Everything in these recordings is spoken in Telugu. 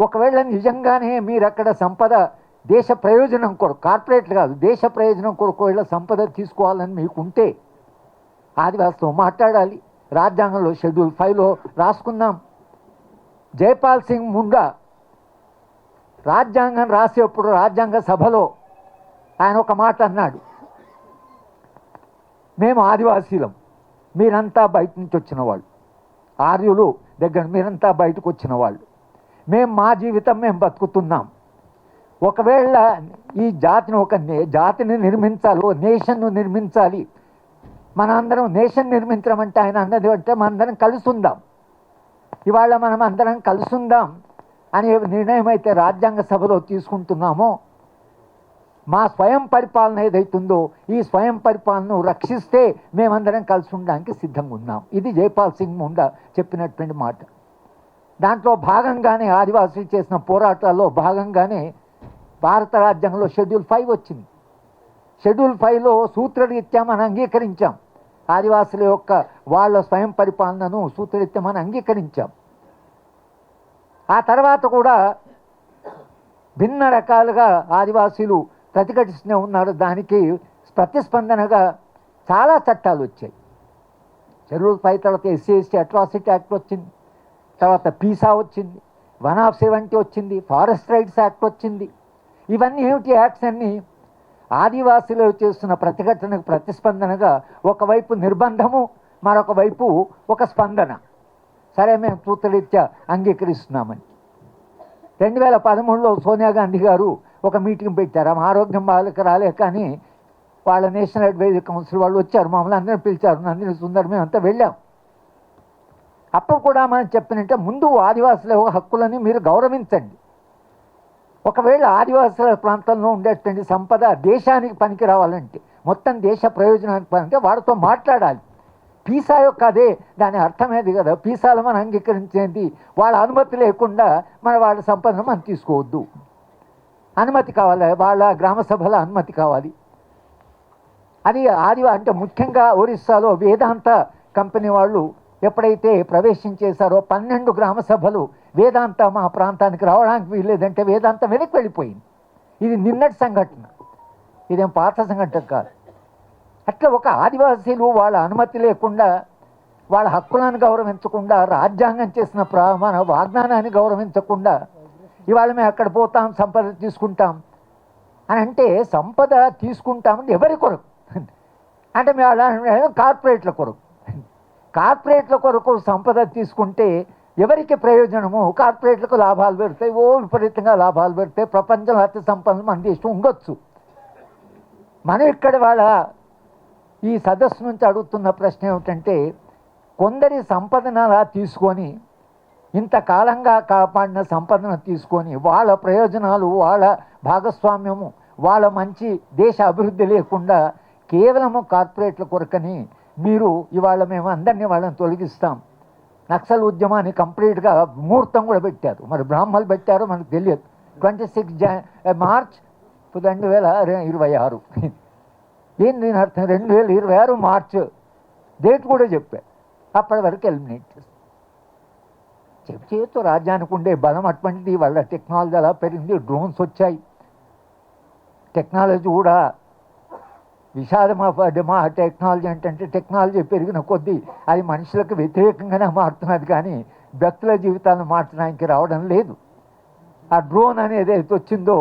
ఒకవేళ నిజంగానే మీరు అక్కడ సంపద దేశ ప్రయోజనం కొరకు కార్పొరేట్లు కాదు దేశ ప్రయోజనం కొరకు ఒకవేళ సంపద తీసుకోవాలని మీకు ఉంటే ఆదివాసితో మాట్లాడాలి. రాజ్యాంగంలో షెడ్యూల్ ఫైవ్లో రాసుకుందాం. జైపాల్ సింగ్ ముండా రాజ్యాంగం రాసేప్పుడు రాజ్యాంగ సభలో ఆయన ఒక మాట అన్నాడు. మేము ఆదివాసీలం మీరంతా బయట నుంచి వచ్చిన వాళ్ళు. ఆర్యులు దగ్గర మీరంతా బయటకు వచ్చిన వాళ్ళు. మేము మా జీవితం మేము బతుకుతున్నాం. ఒకవేళ ఈ జాతిని ఒక జాతిని నిర్మించాలి నేషన్ను నిర్మించాలి. మనందరం నేషన్ నిర్మించడం అంటే ఆయన అన్నది అంటే మనందరం కలిసి ఉందాం ఇవాళ మనం అందరం కలిసి ఉందాం అనే నిర్ణయం అయితే రాజ్యాంగ సభలో తీసుకుంటున్నామో మా స్వయం పరిపాలన ఏదైతుందో ఈ స్వయం పరిపాలనను రక్షిస్తే మేమందరం కలిసి ఉండడానికి సిద్ధంగా ఉన్నాం ఇది జైపాల్ సింగ్ ముండా చెప్పినటువంటి మాట. దాంట్లో భాగంగానే ఆదివాసులు చేసిన పోరాటాల్లో భాగంగానే భారత రాజ్యాంగంలో షెడ్యూల్ ఫైవ్ వచ్చింది. షెడ్యూల్ ఫైవ్లో సూత్రరీత్యా మనం అంగీకరించాం. ఆదివాసుల యొక్క వాళ్ళ స్వయం పరిపాలనను సూత్రరీత్యా మనం అంగీకరించాం. ఆ తర్వాత కూడా భిన్న రకాలుగా ఆదివాసీలు ప్రతిఘటిస్తూనే ఉన్నారు. దానికి ప్రతిస్పందనగా చాలా చట్టాలు వచ్చాయి. షెడ్యూల్ ఫైవ్ తర్వాత ఎస్సీ ఎస్టీ అట్రాసిటీ యాక్ట్ వచ్చింది. తర్వాత పీసా వచ్చింది వన్ ఆఫ్ సెవెంటీ వచ్చింది ఫారెస్ట్ రైట్స్ యాక్ట్ వచ్చింది. ఇవన్నీ ఏమిటి యాక్ట్స్ అన్నీ? ఆదివాసులు చేస్తున్న ప్రతిఘటనకు ప్రతిస్పందనగా ఒకవైపు నిర్బంధము మరొక వైపు ఒక స్పందన. సరే మేము పూర్తరీత్యా అంగీకరిస్తున్నామని. రెండు వేల పదమూడులో సోనియా గాంధీ గారు ఒక మీటింగ్ పెట్టారు. ఆమె ఆరోగ్యం బాగాలేక రాలే కానీ వాళ్ళ నేషనల్ అడ్వైజరీ కౌన్సిల్ వాళ్ళు వచ్చారు. మమ్మల్ని అందరిని పిలిచారు. నందిని సుందర్ మేమంతా అంతా వెళ్ళాం. అప్పుడు కూడా మనం చెప్పినంటే ముందు ఆదివాసుల హక్కులని మీరు గౌరవించండి. ఒకవేళ ఆదివాసుల ప్రాంతంలో ఉండేటువంటి సంపద దేశానికి పనికి రావాలంటే మొత్తం దేశ ప్రయోజనానికి పనికి వారితో మాట్లాడాలి. పీసా యొక్క అదే దాని అర్థమేది కదా? పీసాలు మనం అంగీకరించేది వాళ్ళ అనుమతి లేకుండా మన వాళ్ళ సంపదను మనం తీసుకోవద్దు. అనుమతి కావాలి వాళ్ళ గ్రామ సభల అనుమతి కావాలి. అది ఆదివా అంటే ముఖ్యంగా ఒరిస్సాలో వేదాంత కంపెనీ వాళ్ళు ఎప్పుడైతే ప్రవేశించేశారో పన్నెండు గ్రామ సభలు వేదాంత మా ప్రాంతానికి రావడానికి వీల్లేదంటే వేదాంత వెనక్కి వెళ్ళిపోయింది. ఇది నిన్నటి సంఘటన. ఇదేం పాత సంఘటన కాదు. అట్లా ఒక ఆదివాసీలు వాళ్ళ అనుమతి లేకుండా వాళ్ళ హక్కులను గౌరవించకుండా రాజ్యాంగం చేసిన ప్రమాణ వాగ్దానాన్ని గౌరవించకుండా ఇవాళ మేము అక్కడ పోతాం సంపద తీసుకుంటాం అని అంటే సంపద తీసుకుంటామంటే ఎవరి కొరకు? అంటే మేము అలా కార్పొరేట్ల కొరకు. కార్పొరేట్ల కొరకు సంపద తీసుకుంటే ఎవరికి ప్రయోజనము కార్పొరేట్లకు లాభాలు పెడతాయి. ఓ విపరీతంగా లాభాలు పెడతాయి ప్రపంచంలో అతి సంపదలు మన దేశం ఉండొచ్చు. మనం ఇక్కడ వాళ్ళ ఈ సదస్సు నుంచి అడుగుతున్న ప్రశ్న ఏమిటంటే కొందరి సంపదన అలా తీసుకొని ఇంతకాలంగా కాపాడిన సంపదన తీసుకొని వాళ్ళ ప్రయోజనాలు వాళ్ళ భాగస్వామ్యము వాళ్ళ మంచి దేశ అభివృద్ధి లేకుండా కేవలము కార్పొరేట్ల కొరకని మీరు ఇవాళ మేము అందరినీ వాళ్ళని తొలగిస్తాం. నక్సల్ ఉద్యమాన్ని కంప్లీట్గా ముహూర్తం కూడా పెట్టారు. మరి బ్రాహ్మలు పెట్టారో మనకు తెలియదు. ట్వంటీ సిక్స్ జా మార్చ్ రెండు వేల ఇరవై ఆరు. ఏం నేను అర్థం? రెండు వేల ఇరవై ఆరు మార్చ్. డేట్ కూడా చెప్పా. అప్పటి వరకు ఎలిమినేట్ చేస్తాం. చేతితో రాజ్యానికి ఉండే బలం అటువంటిది వాళ్ళ టెక్నాలజీ అలా పెరిగింది డ్రోన్స్ వచ్చాయి. టెక్నాలజీ కూడా విషాదం మా టెక్నాలజీ ఏంటంటే టెక్నాలజీ పెరిగిన కొద్దీ అది మనుషులకు వ్యతిరేకంగానే మారుతున్నది కానీ వ్యక్తుల జీవితాలను మార్చడానికి రావడం లేదు. ఆ డ్రోన్ అనేది అయితే వచ్చిందో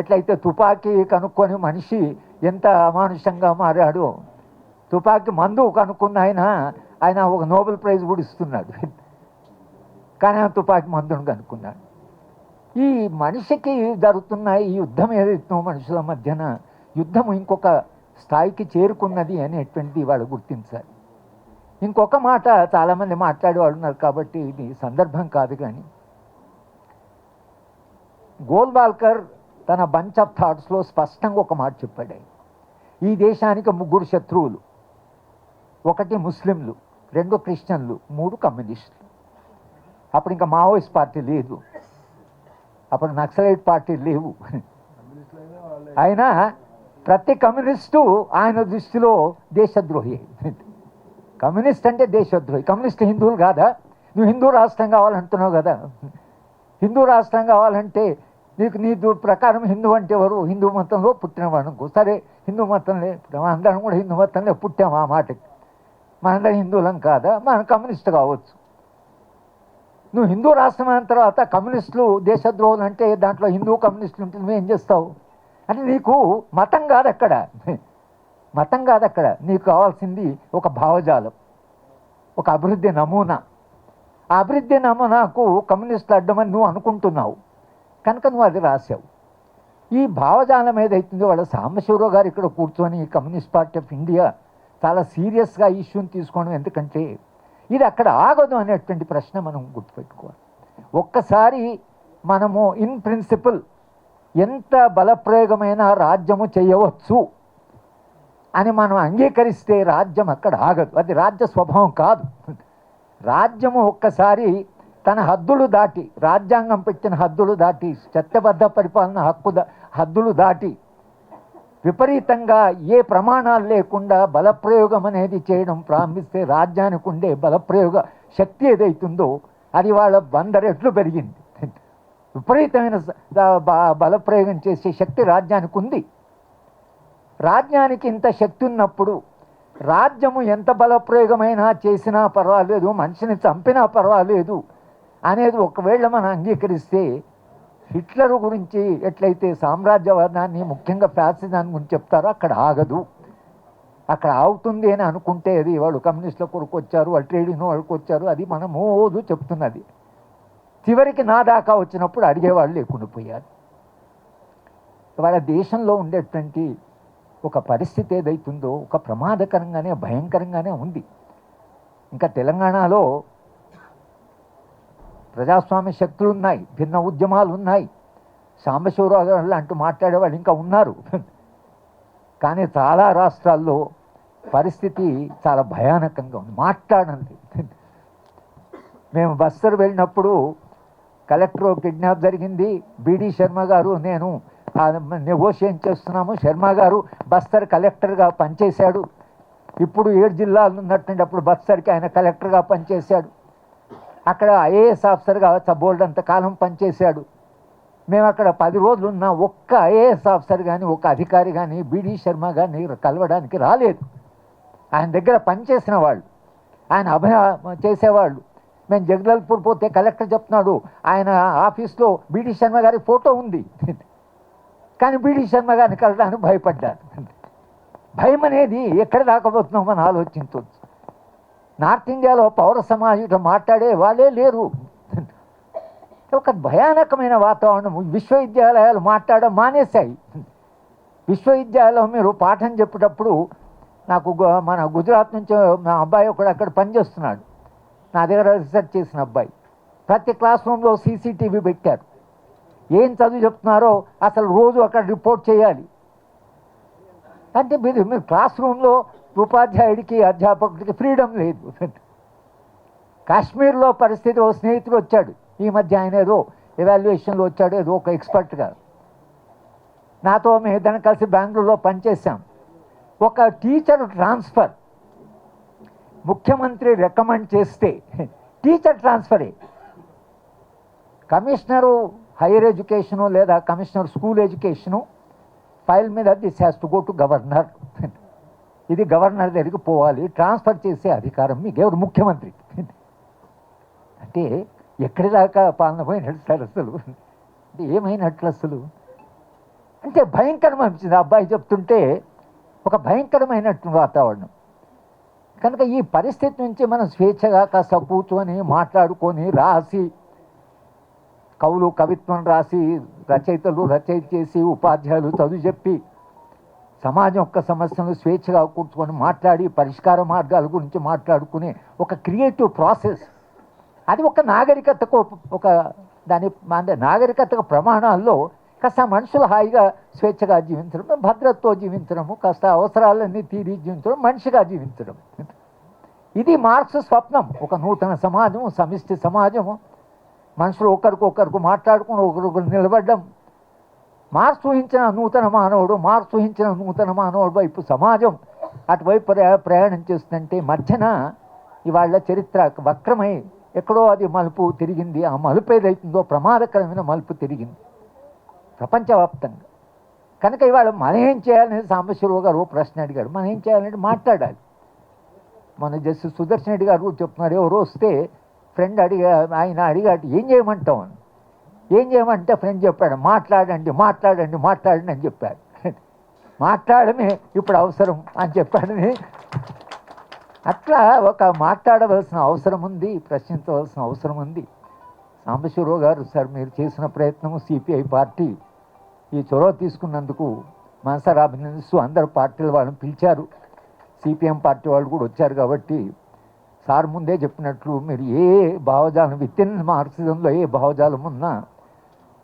ఎట్లయితే తుపాకీ కనుక్కొని మనిషి ఎంత అమానుషంగా మారాడో తుపాకీ మందు కనుక్కున్న ఆయన ఆయన ఒక నోబెల్ ప్రైజ్ కూడా ఇస్తున్నాడు. కానీ ఆ తుపాకీ మందును కనుక్కున్నాడు. ఈ మనిషికి జరుగుతున్న ఈ యుద్ధం ఏదైతుందో మనుషుల మధ్యన యుద్ధం ఇంకొక స్థాయికి చేరుకున్నది అనేటువంటిది వాళ్ళు గుర్తించాలి ఇంకొక మాట చాలామంది మాట్లాడేవాళ్ళు ఉన్నారు కాబట్టి ఇది సందర్భం కాదు కానీ గోల్వాల్కర్ తన బంచ్ ఆఫ్ థాట్స్లో స్పష్టంగా ఒక మాట చెప్పాడు. ఈ దేశానికి ముగ్గురు శత్రువులు ఒకటి ముస్లింలు రెండు క్రిస్టియన్లు మూడు కమ్యూనిస్టులు. అప్పుడు ఇంకా మావోయిస్ట్ పార్టీ లేదు. అప్పుడు నక్సలైట్ పార్టీ లేవు. అయినా ప్రతి కమ్యూనిస్టు ఆయన దృష్టిలో దేశద్రోహి. కమ్యూనిస్ట్ అంటే దేశద్రోహి. కమ్యూనిస్ట్ హిందువులు కాదా? నువ్వు హిందూ రాష్ట్రం కావాలంటున్నావు కదా. హిందూ రాష్ట్రం కావాలంటే నీకు నీ ప్రకారం హిందూ అంటే ఎవరు? హిందూ మతంలో పుట్టినవాడు అనుకో సరే హిందూ మతంలో పుట్టాం. అందరం కూడా హిందూ మతంలో పుట్టాం ఆ మాటకి. మనందరం హిందువులం కాదా? మనం కమ్యూనిస్ట్ కావచ్చు. నువ్వు హిందూ రాష్ట్రం అయిన తర్వాత కమ్యూనిస్టులు దేశద్రోహులు అంటే దాంట్లో హిందూ కమ్యూనిస్టులు ఉంటే నువ్వేం చేస్తావు? అని నీకు మతం కాదు అక్కడ మతం కాదు అక్కడ నీకు కావాల్సింది ఒక భావజాలం ఒక అభివృద్ధి నమూనా. ఆ అభివృద్ధి నమూనాకు కమ్యూనిస్టులు అడ్డమని నువ్వు అనుకుంటున్నావు. కనుక నువ్వు అది రాసావు ఈ భావజాలం ఏదైతుందో వాళ్ళ సాంబశివరావు గారు ఇక్కడ కూర్చొని కమ్యూనిస్ట్ పార్టీ ఆఫ్ ఇండియా చాలా సీరియస్గా ఇష్యూని తీసుకోవడం ఎందుకంటే ఇది అక్కడ ఆగదు అనేటువంటి ప్రశ్న మనం గుర్తుపెట్టుకోవాలి. ఒక్కసారి మనము ఇన్ ప్రిన్సిపల్ ఎంత బలప్రయోగమైన రాజ్యము చేయవచ్చు అని మనం అంగీకరిస్తే రాజ్యం అక్కడ ఆగదు. అది రాజ్య స్వభావం కాదు. రాజ్యము ఒక్కసారి తన హద్దులు దాటి రాజ్యాంగం పెట్టిన హద్దులు దాటి చట్టబద్ధ పరిపాలన హక్కు హద్దులు దాటి విపరీతంగా ఏ ప్రమాణాలు లేకుండా బలప్రయోగం అనేది చేయడం ప్రారంభిస్తే రాజ్యానికి ఉండే బలప్రయోగ శక్తి ఏదైతుందో అది వాళ్ళ వంద రెట్లు పెరిగింది. విపరీతమైన బలప్రయోగం చేసే శక్తి రాజ్యానికి ఉంది. రాజ్యానికి ఇంత శక్తి ఉన్నప్పుడు రాజ్యము ఎంత బలప్రయోగమైనా చేసినా పర్వాలేదు మనిషిని చంపినా పర్వాలేదు అనేది ఒకవేళ మనం అంగీకరిస్తే హిట్లర్ గురించి ఎట్లయితే సామ్రాజ్యవాదాన్ని ముఖ్యంగా ఫ్యాసిజాన్ని గురించి చెప్తారో అక్కడ ఆగదు. అక్కడ ఆగుతుంది అని అనుకుంటే అది వాళ్ళు కమ్యూనిస్టుల కొరకు వచ్చారు వాళ్ళు ట్రేడ్ యూనియన్ వాళ్ళకి వచ్చారు అది మనమోదు చెప్తున్నది. చివరికి నా దాకా వచ్చినప్పుడు అడిగేవాళ్ళు లేకుండా పోయారు. వాళ్ళ దేశంలో ఉండేటువంటి ఒక పరిస్థితి ఏదైతుందో ఒక ప్రమాదకరంగానే భయంకరంగానే ఉంది. ఇంకా తెలంగాణలో ప్రజాస్వామ్య శక్తులు ఉన్నాయి భిన్న ఉద్యమాలు ఉన్నాయి సాంబశివరావు గారు మాట్లాడేవాళ్ళు ఇంకా ఉన్నారు. కానీ చాలా రాష్ట్రాల్లో పరిస్థితి చాలా భయానకంగా ఉంది. మాట్లాడండి. మేము బస్సర్ వెళ్ళినప్పుడు కలెక్టర్ కిడ్నాప్ జరిగింది. బీడీ శర్మ గారు నేను నెగోషియేట్ చేస్తున్నాము. శర్మ గారు బస్తర్ కలెక్టర్గా పనిచేశాడు. ఇప్పుడు ఏడు జిల్లాలు ఉన్నటువంటి అప్పుడు బస్తర్కి ఆయన కలెక్టర్గా పనిచేశాడు. అక్కడ ఐఏఎస్ ఆఫీసర్గా బోల్డ్ అంత కాలం పనిచేశాడు. మేము అక్కడ పది రోజులు ఉన్న ఒక్క ఐఏఎస్ ఆఫీసర్ కానీ ఒక అధికారి కానీ బీడీ శర్మ కానీ కలవడానికి రాలేదు. ఆయన దగ్గర పనిచేసిన వాళ్ళు. ఆయన అభయ చేసేవాళ్ళు. మేము జగదల్పూర్ పోతే కలెక్టర్ చెప్తున్నాడు. ఆయన ఆఫీస్లో బీడీ శర్మ గారి ఫోటో ఉంది. కానీ బీడీ శర్మ గారిని కలడానికి భయపడ్డాను భయం అనేది ఎక్కడ దాకపోతున్నాం అని ఆలోచించవచ్చు నార్త్ ఇండియాలో పౌర సమాజంతో మాట్లాడే వాళ్ళే లేరు. ఒక భయానకమైన వాతావరణం విశ్వవిద్యాలయాలు మాట్లాడడం మానేశాయి. విశ్వవిద్యాలయం మీరు పాఠం చెప్పేటప్పుడు నాకు మన గుజరాత్ నుంచి మా అబ్బాయి ఒకడు అక్కడ పనిచేస్తున్నాడు. నా దగ్గర రీసెర్చ్ చేసిన అబ్బాయి. ప్రతి క్లాస్ రూమ్లో సీసీటీవీ పెట్టారు. ఏం చదువు చెప్తున్నారో అసలు రోజు అక్కడ రిపోర్ట్ చేయాలి. అంటే మీరు మీరు క్లాస్ రూమ్లో ఉపాధ్యాయుడికి అధ్యాపకుడికి ఫ్రీడమ్ లేదు. కాశ్మీర్లో పరిస్థితి ఓ స్నేహితుడు వచ్చాడు. ఈ మధ్య ఆయన ఏదో ఎవాల్యుయేషన్లో వచ్చాడు ఏదో ఒక ఎక్స్పర్ట్గా నాతో మేము ఇద్దరం కలిసి బెంగళూరులో పనిచేసాం ఒక టీచర్ ట్రాన్స్ఫర్ ముఖ్యమంత్రి రికమెండ్ చేస్తే టీచర్ ట్రాన్స్ఫరే కమిషనరు హైయర్ ఎడ్యుకేషను లేదా కమిషనర్ స్కూల్ ఎడ్యుకేషను ఫైల్ మీద this has to go to governor. ఇది గవర్నర్ దగ్గరికి పోవాలి ట్రాన్స్ఫర్ చేసే అధికారం మీకు ఎవరు ముఖ్యమంత్రి? అంటే ఎక్కడి దాకా పాలన పోయినట్టు సార్ అసలు అంటే ఏమైనట్లు అసలు? అంటే భయంకరం అనిపించింది అబ్బాయి చెప్తుంటే ఒక భయంకరమైనట్టు వాతావరణం. కనుక ఈ పరిస్థితి నుంచి మనం స్వేచ్ఛగా కాస్త కూర్చొని మాట్లాడుకొని రాసి కవులు కవిత్వం రాసి రచయితలు రచయిత చేసి ఉపాధ్యాయులు చదువు చెప్పి సమాజం యొక్క సమస్యలు స్వేచ్ఛగా కూర్చుకొని మాట్లాడి పరిష్కార మార్గాల గురించి మాట్లాడుకునే ఒక క్రియేటివ్ ప్రాసెస్. అది ఒక నాగరికతకు ఒక దాని అంటే నాగరికతకు ప్రమాణాల్లో కాస్త మనుషులు హాయిగా స్వేచ్ఛగా జీవించడం భద్రతతో జీవించడము కాస్త అవసరాలన్నీ తీరి జీవించడం మనిషిగా జీవించడం. ఇది మార్క్స్ స్వప్నం. ఒక నూతన సమాజము సమిష్టి సమాజము. మనుషులు ఒకరికొకరికి మాట్లాడుకుని ఒకరికొకరు నిలబడ్డం. మార్క్స్ ఊహించిన నూతన మానవుడు మార్క్స్ ఊహించిన నూతన మానవుడు వైపు సమాజం అటువైపు ప్రయా- ప్రయాణం చేస్తుందంటే మధ్యన ఇవాళ చరిత్ర వక్రమై ఎక్కడో అది మలుపు తిరిగింది. ఆ మలుపు ఏదైతుందో ప్రమాదకరమైన మలుపు తిరిగింది. ప్రపంచవ్యాప్తంగా. కనుక ఇవాళ మనం ఏం చేయాలని సాంబశివరావు గారు ఓ ప్రశ్న అడిగారు మనం ఏం చేయాలంటే మాట్లాడాలి. మన జస్టిస్ సుదర్శన్ రెడ్డి గారు చెప్తున్నారు ఎవరు వస్తే ఫ్రెండ్ అడిగా ఆయన అడిగాడు ఏం చేయమంటాం అని. ఏం చేయమంటే ఫ్రెండ్ చెప్పాడు మాట్లాడండి మాట్లాడండి మాట్లాడండి అని చెప్పాడు మాట్లాడమే ఇప్పుడు అవసరం అని చెప్పాడని అట్లా ఒక మాట్లాడవలసిన అవసరం ఉంది ప్రశ్నించవలసిన అవసరం ఉంది. సాంబశివరావు గారు సార్ మీరు చేసిన ప్రయత్నము సిపిఐ పార్టీ ఈ చొరవ తీసుకున్నందుకు మనసారి అభినందిస్తూ అందరు పార్టీల వాళ్ళని పిలిచారు. సిపిఎం పార్టీ వాళ్ళు కూడా వచ్చారు కాబట్టి సార్ ముందే చెప్పినట్లు మీరు ఏ భావజాలం విత్ ఇన్ మార్క్సిజంలో ఏ భావజాలం ఉన్నా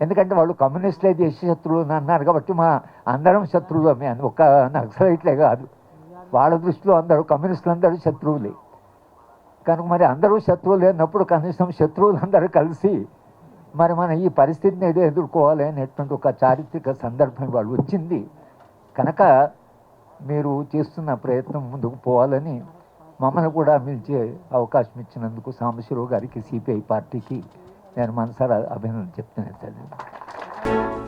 ఎందుకంటే వాళ్ళు కమ్యూనిస్టులే దేశ శత్రువులు అన్నారు కాబట్టి మా అందరం శత్రువులమే అని ఒక నక్సలైట్లే కాదు. వాళ్ళ దృష్టిలో అందరూ కమ్యూనిస్టులు అందరూ శత్రువులే. కనుక మరి అందరూ శత్రువులు లేనప్పుడు కనీసం శత్రువులు అందరూ కలిసి మరి మన ఈ పరిస్థితిని ఏదో ఎదుర్కోవాలి అనేటువంటి ఒక చారిత్రక సందర్భం వాళ్ళు వచ్చింది. కనుక మీరు చేస్తున్న ప్రయత్నం ముందుకు పోవాలని మమ్మల్ని కూడా పిలిచే అవకాశం ఇచ్చినందుకు సాంబశివరావు గారికి సిపిఐ పార్టీకి నేను మనసారా అభినందన చెప్తున్నాను సార్.